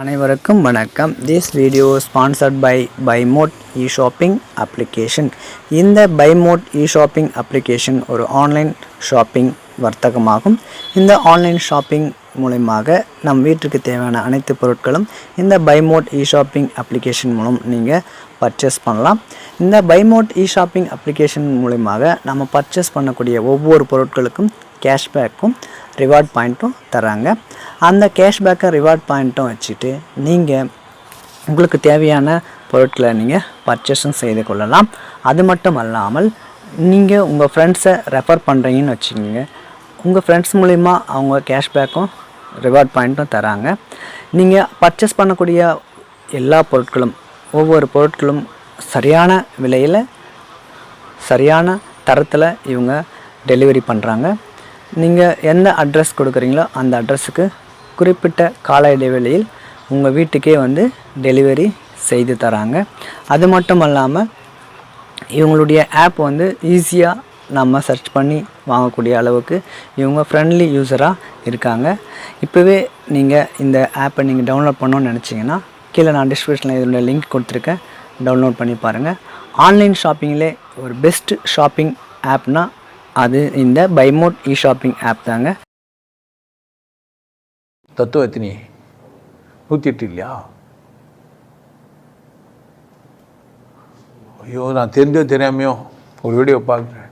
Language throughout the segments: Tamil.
அனைவருக்கும் வணக்கம். This video sponsored by பைமோட் e shopping application இந்த பைமோட் இ ஷாப்பிங் அப்ளிகேஷன் ஒரு ஆன்லைன் ஷாப்பிங் வர்த்தகமாகும். இந்த ஆன்லைன் ஷாப்பிங் மூலயமாக நம் வீட்டுக்கு தேவையான அனைத்து பொருட்களும் இந்த பைமோட் இ ஷாப்பிங் அப்ளிகேஷன் மூலம் நீங்கள் பர்ச்சேஸ் பண்ணலாம். இந்த பைமோட் இ ஷாப்பிங் அப்ளிகேஷன் மூலயமாக நம்ம பர்ச்சேஸ் பண்ணக்கூடிய ஒவ்வொரு பொருட்களுக்கும் கேஷ்பேக்கும் ரிவார்ட் பாயிண்ட்டும் தராங்க அந்த கேஷ்பேக்கை ரிவார்ட் பாயிண்ட்டும் வச்சுட்டு நீங்கள் உங்களுக்கு தேவையான பொருட்களை நீங்கள் பர்ச்சேஸும் செய்து கொள்ளலாம். அது மட்டும் அல்லாமல் நீங்கள் உங்கள் ஃப்ரெண்ட்ஸை ரெஃபர் பண்ணுறீங்கன்னு வச்சுக்கோங்க. உங்கள் ஃப்ரெண்ட்ஸ் மூலிமா அவங்க கேஷ்பேக்கும் ரிவார்ட் பாயிண்ட்டும் தராங்க. நீங்கள் பர்ச்சேஸ் பண்ணக்கூடிய எல்லா பொருட்களும் ஒவ்வொரு பொருட்களும் சரியான விலையில் சரியான தரத்தில் இவங்க டெலிவரி பண்ணுறாங்க நீங்கள் எந்த அட்ரஸ் கொடுக்குறீங்களோ அந்த அட்ரஸுக்கு குறிப்பிட்ட கால இடைவெளியில் உங்கள் வீட்டுக்கே வந்து டெலிவரி செய்து தராங்க. அது மட்டும் இல்லாமல் இவங்களுடைய ஆப் வந்து ஈஸியாக நம்ம சர்ச் பண்ணி வாங்கக்கூடிய அளவுக்கு இவங்க ஃப்ரெண்ட்லி யூஸராக இருக்காங்க. இப்போவே நீங்கள் இந்த ஆப்பை நீங்கள் டவுன்லோட் பண்ணணும்னு நினச்சிங்கன்னா கீழே நான் டிஸ்கிரிப்ஷனில் இதோட லிங்க் கொடுத்துருக்கேன். டவுன்லோட் பண்ணி பாருங்கள் ஆன்லைன் ஷாப்பிங்கிலே ஒரு பெஸ்ட் ஷாப்பிங் ஆப்னால் அது இந்த பைமோட் இ ஷாப்பிங் ஆப் தாங்க. தத்துவ எத்தனி? நூற்றி எட்டு இல்லையா? ஐயோ நான் தெரிஞ்சோ தெரியாமையோ ஒரு வீடியோ பார்க்குறேன்.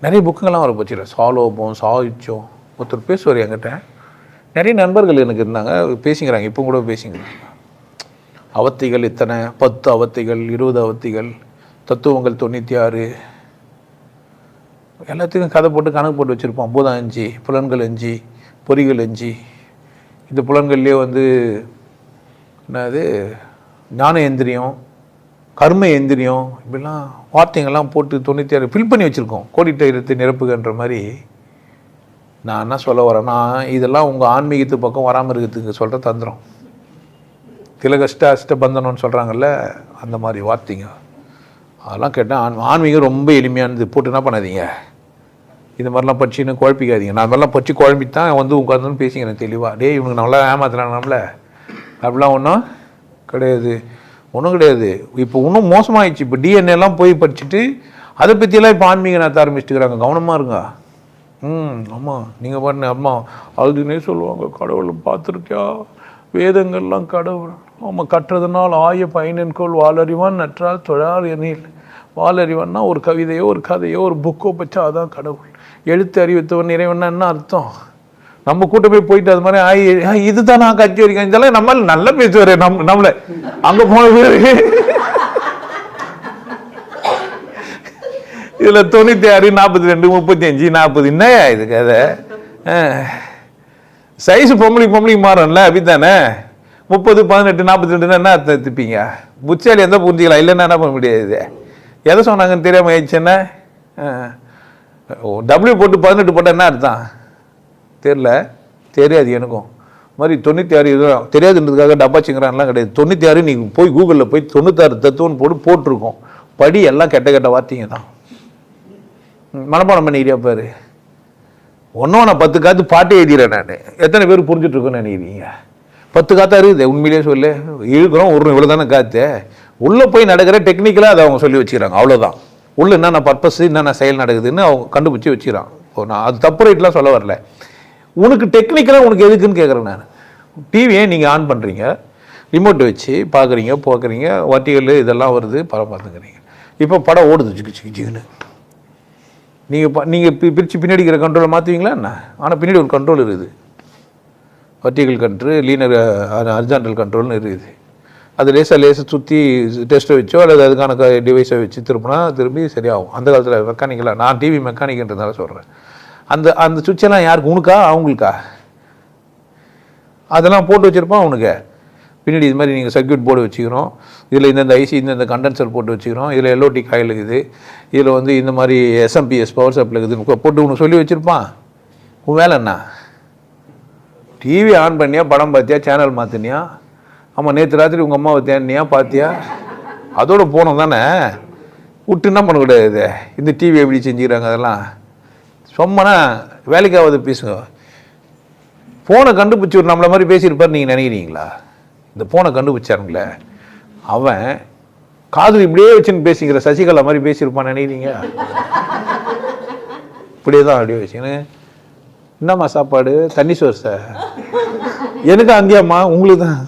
நிறைய புக்குங்கெல்லாம் வர போச்சு சாலோபம் சாகிச்சோம் ஒருத்தர் பேசுவார் என்கிட்ட. நிறைய நண்பர்கள் எனக்கு இருந்தாங்க. பேசிக்கிறாங்க. இப்போ கூட பேசிக்கிறாங்க. அவத்தைகள் இத்தனை? பத்து அவத்தைகள் இருபது அவத்தைகள் தத்துவங்கள் தொண்ணூற்றி ஆறு. எல்லாத்துக்கும் கதை போட்டு கணக்கு போட்டு வச்சுருப்போம். பூதம் அஞ்சு புலன்கள் அஞ்சு பொறிகள் அஞ்சு. இந்த புலன்கள்லேயே வந்து என்னது? ஞான எந்திரியம் கர்ம எந்திரியம் இப்படிலாம் வார்த்தைங்கள்லாம் போட்டு தொண்ணூற்றி ஆறு ஃபில் பண்ணி வச்சுருக்கோம். கோடிட்ட இருத்து நிரப்புகன்ற மாதிரி நான் என்ன சொல்ல வரேன்னா இதெல்லாம் உங்கள் ஆன்மீகத்து பக்கம் வராமல் இருக்கிறதுக்கு சொல்கிற தந்திரம். திலகஷ்ட அஷ்ட பந்தனம்னு சொல்கிறாங்கல்ல அந்த மாதிரி வார்த்தைங்க. அதெல்லாம் கேட்டால் ஆன் ஆன்மீகம் ரொம்ப எளிமையானது. போட்டு என்ன பண்ணாதீங்க? இந்த மாதிரிலாம் படிச்சுன்னு குழப்பிக்காதீங்க. நான் மாதிரிலாம் படிச்சு குழம்பி தான் வந்து உட்காந்துன்னு பேசிக்கிறேன் தெளிவாக டேய் இவனுக்கு நல்லா ஏமாத்துறாங்க நம்மள அப்படிலாம் ஒன்றும் கிடையாது. ஒன்றும் கிடையாது. இப்போ இன்னும் மோசமாகிடுச்சு இப்போ டிஎன்ஏலாம் போய் படிச்சுட்டு அதை பற்றியெல்லாம் இப்போ ஆன்மீக நடத்த ஆரம்பிச்சுட்டுக்கிறாங்க கவனமாக இருங்க. ம் ஆமாம் நீங்கள் பாருங்க அம்மா அதுனே சொல்லுவாங்க கடவுளை பார்த்துருக்கியா? வேதங்கள்லாம் கடவுள். ஆமாம் கட்டுறதுனால் ஆய பயனென்கோள் வாலறிவான் நற்றால் தொழார் எனில். வாலறிவான்னா ஒரு கவிதையோ ஒரு கதையோ ஒரு புக்கோ பச்சா அதான் கடவுள். எழுத்து அறிவித்தவன் இறைவன்னா என்ன அர்த்தம்? நம்ம கூட்ட போய் போயிட்டு அது மாதிரி ஆகி ஆ, இதுதான் நான் கட்சி வரைக்கும். இதெல்லாம் நம்ம நல்லா பேசுவார் நம் நம்மளை. அங்கே போன பேரு இதில் தொண்ணூற்றி ஆறு நாற்பத்தி ரெண்டு முப்பத்தி அஞ்சு நாற்பது என்னையா இது கதை? சைஸ் பொம்பளை பொம்பளைக்கு மாறும்ல அப்படித்தானே? முப்பது பதினெட்டு நாற்பத்தி ரெண்டுன்னா என்ன அர்த்தம் திப்பீங்க புச்சாலி எந்த புரிஞ்சிக்கலாம் இல்லைன்னா என்ன பண்ண முடியாது எதை சொன்னாங்கன்னு தெரியாமல் ஆயிடுச்சுன்னா டபிள்யூ போட்டு பதினெட்டு போட்டால் என்ன அர்த்தம்? தெரில தெரியாது எனக்கும். மாதிரி தொண்ணூற்றி ஆறு இதுவும் தெரியாதுன்றதுக்காக டப்பா சிங்கிறான்லாம் கிடையாது. தொண்ணூற்றி ஆறு நீங்கள் போய் கூகுளில் போய் தொண்ணூத்தாறு தத்துவம்னு போட்டு போட்டிருக்கோம். படி எல்லாம் கெட்ட கெட்ட வார்த்தைங்க தான். மனப்பாடம் பண்ணிக்கிறியா பாரு. ஒன்றும் நான் பத்து காத்து பாட்டு எழுதிறேன் நான். எத்தனை பேர் புரிஞ்சுட்ருக்கோன்னு நினைக்கிறீங்க? பத்து காத்தா இருக்குது உண்மையிலேயே சொல்லு. இழுக்கிறோம் ஒரு இவ்வளோ தானே காற்று உள்ளே போய் நடக்கிற டெக்னிக்கலாக அதை அவங்க சொல்லி வச்சுக்கிறாங்க அவ்வளோதான் உள்ளே என்னென்ன பர்பஸ் என்னென்ன செயல் நடக்குதுன்னு அவங்க கண்டுபிடிச்சி வச்சுக்கிறான். இப்போ நான் அது தப்பு ரைட்லாம் சொல்ல வரல. உனக்கு டெக்னிக்கலாக உனக்கு எதுக்குன்னு கேட்குறேன் நான். டிவியை நீங்கள் ஆன் பண்ணுறீங்க ரிமோட் வச்சு பார்க்குறீங்க போக்குறீங்க வட்டிகள் இதெல்லாம் வருது படம் பார்த்துக்கிறீங்க இப்போ படம் ஓடுது ஜிக்கு ஜிக்கு ஜிக்குன்னு. நீங்கள் ப நீங்கள் பி பிரித்து பின்னாடி இருக்கிற கண்ட்ரோலை மாற்றுவீங்களா என்ன? ஆனால் பின்னாடி ஒரு கண்ட்ரோல் இருக்குது. வர்டிகல் கண்ட்ரோல் லீனர் அர்ஜாண்டல் கண்ட்ரோல்னு இருக்குது. அது லேசாக லேசாக சுற்றி டெஸ்ட்டை வச்சோ அல்லது அதுக்கான டிவைஸை வச்சு திருப்பினா திரும்பி சரியாகும். அந்த காலத்தில் மெக்கானிக்கலாக நான் டிவி மெக்கானிக்ன்றதுனால சொல்கிறேன் அந்த அந்த சுவிட்செல்லாம் யாருக்கு? உனக்கா? அவங்களுக்கா? அதெல்லாம் போட்டு வச்சுருப்பான் அவனுக்கு. பின்னாடி இது மாதிரி நீங்கள் சர்க்கியூட் போர்டு வச்சுக்கிறோம் இதில் இந்தந்த ஐசி இந்தந்த கண்டென்சர் போட்டு வச்சுக்கிறோம் இதில் எல்ஓடி காயில் இருக்குது. இதில் வந்து இந்த மாதிரி எஸ்எம்பிஎஸ் பவர் சப்ளை இருக்குதுன்னு போட்டு உனக்கு சொல்லி வச்சுருப்பான். உன் வேலை என்ன? டிவி ஆன் பண்ணியா? படம் பார்த்தியா சேனல் மாற்றினியா ஆமாம் நேற்று ராத்திரி உங்கள் அம்மாவை தேடினியா? பார்த்தியா அதோட போனோம் தானே. விட்டு என்ன பண்ணக்கூடாது இந்த டிவி எப்படி செஞ்சுக்கிறாங்க அதெல்லாம்? சும்மானா வேலைக்காவது பேசுங்க. ஃபோனை கண்டுபிடிச்சி ஒரு நம்மளை மாதிரி பேசியிருப்பார் நீங்கள் நினைக்கிறீங்களா? இந்த ஃபோனை கண்டுபிடிச்சாருங்களே. அவன் காதல் இப்படியே வச்சுன்னு பேசிக்கிற சசிகலா மாதிரி பேசியிருப்பான்னு நினைக்கிறீங்க இப்படியே தான் அப்படியே வச்சுன்னு என்னம்மா சாப்பாடு? தண்ணி சோறு சார். எனக்கு அங்கேயாம்மா உங்களுக்கு தான்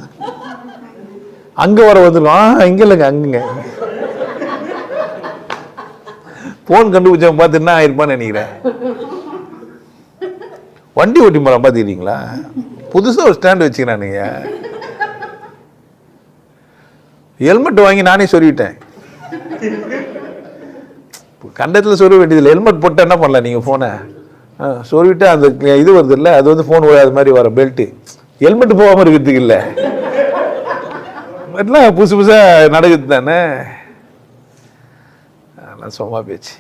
அங்கே வர வந்துடும் இங்கே இல்லைங்க அங்கங்க. ஃபோன் கண்டுபிடிச்சவன் பார்த்து என்ன ஆயிருப்பான்னு நினைக்கிறேன். வண்டி ஓட்டி மரம் பார்த்துக்கிறீங்களா புதுசாக ஒரு ஸ்டாண்ட் வச்சுக்கிறானுங்க ஹெல்மெட் வாங்கி நானே சொல்லிவிட்டேன் கண்டத்தில் சொல்ல வேண்டியதில்லை ஹெல்மெட் போட்டால் என்ன பண்ணலாம் நீங்கள் ஃபோனை சொல்லிவிட்டு அந்த இது வருது இல்லை அது வந்து ஃபோன் விழாத மாதிரி வர பெல்ட்டு ஹெல்மெட் போகாமல் இருக்கிறதுக்கு இல்லை. எல்லாம் புதுசு புதுசாக நடக்குது தானே? அதெல்லாம் சும்மா பேச்சு.